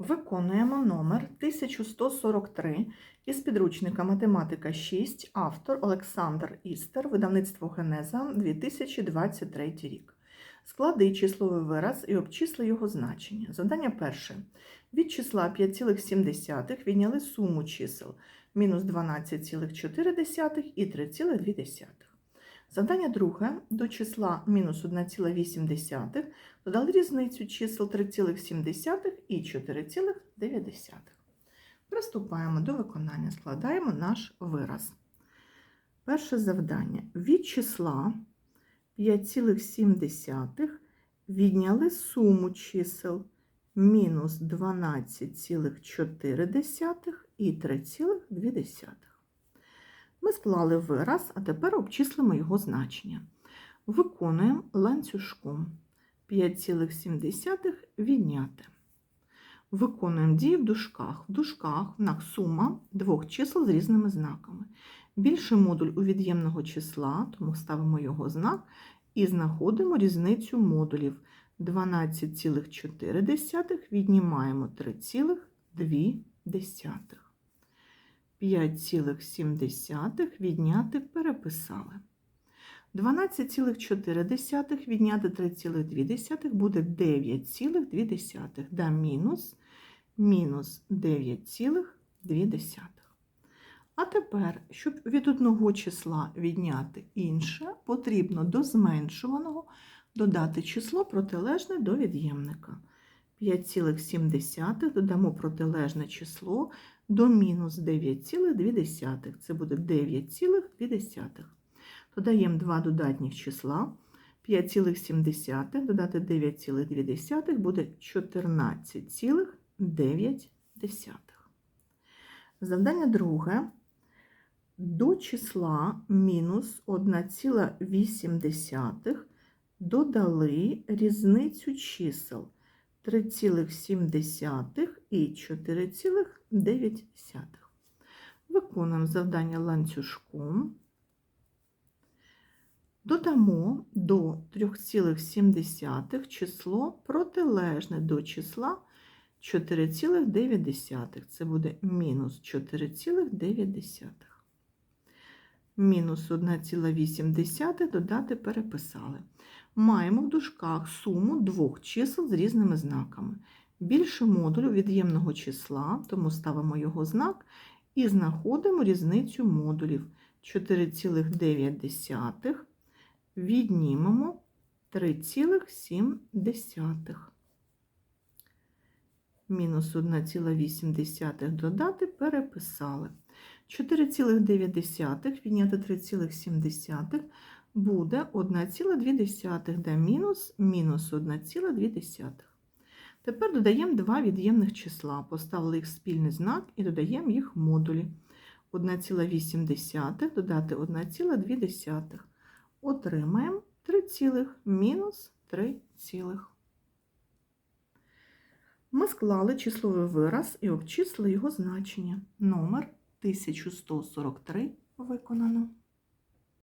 Виконуємо номер 1143 із підручника Математика 6, автор Олександр Істер, видавництво Генеза 2023 рік. Склади числовий вираз і обчисли його значення. Завдання перше. Від числа 5,7 відняли суму чисел мінус 12,4 і 3,2. Завдання друге. До числа мінус 1,8 додали різницю чисел 3,7 і 4,9. Приступаємо до виконання. Складаємо наш вираз. Перше завдання. Від числа 5,7 відняли суму чисел мінус 12,4 і 3,2. Ми склали вираз, а тепер обчислимо його значення. Виконуємо ланцюжком 5,7 відняти. Виконуємо дії в дужках. В дужках в нас сума двох чисел з різними знаками. Більший модуль у від'ємного числа, тому ставимо його знак і знаходимо різницю модулів. 12,4 віднімаємо 3,2. 5,7 відняти переписали. 12,4 відняти 3,2 буде 9,2, да мінус, мінус 9,2. А тепер, щоб від одного числа відняти інше, потрібно до зменшуваного додати число протилежне до від'ємника. 5,7 додамо протилежне число до мінус 9,2. Це буде 9,2. Додаємо два додатніх числа. 5,7 додати 9,2 буде 14,9. Завдання друге. До числа мінус 1,8 додали різницю чисел 3,7 і 4,9. Виконуємо завдання ланцюжком. Додамо до 3,7 число протилежне до числа 4,9. Це буде мінус 4,9. Мінус 1,8 додати переписали. Маємо в дужках суму двох чисел з різними знаками. Більше модулю від'ємного числа, тому ставимо його знак і знаходимо різницю модулів 4,9 віднімемо 3,7. Мінус 1,8 додати переписали. 4,9 відняти 3,7 буде 1,2 да мінус мінус 1,2. Тепер додаємо два від'ємних числа. Поставили їх в спільний знак і додаємо їх модулі. 1,8 додати 1,2. Отримаємо 3 цілих мінус 3 цілих. Ми склали числовий вираз і обчислили його значення. Номер 1143 виконано.